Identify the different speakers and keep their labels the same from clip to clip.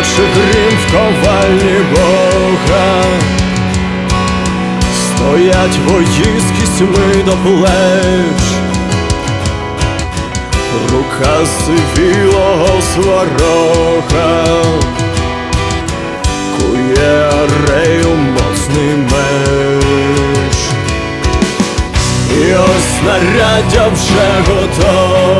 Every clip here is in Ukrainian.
Speaker 1: точить грім в ковальні Бога. Стоять вої з до плеч, рука сивілого сварога, кує арею моцний меч. І ось снаряддя вже готове,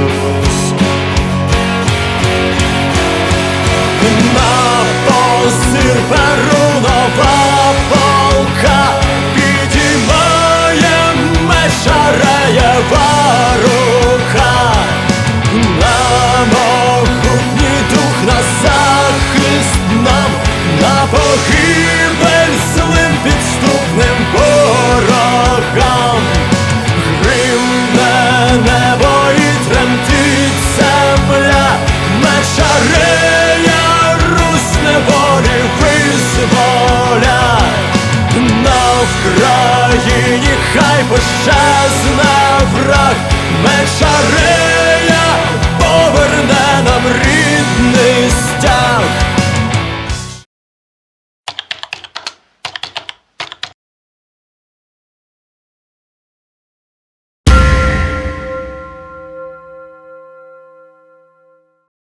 Speaker 1: Вкраїні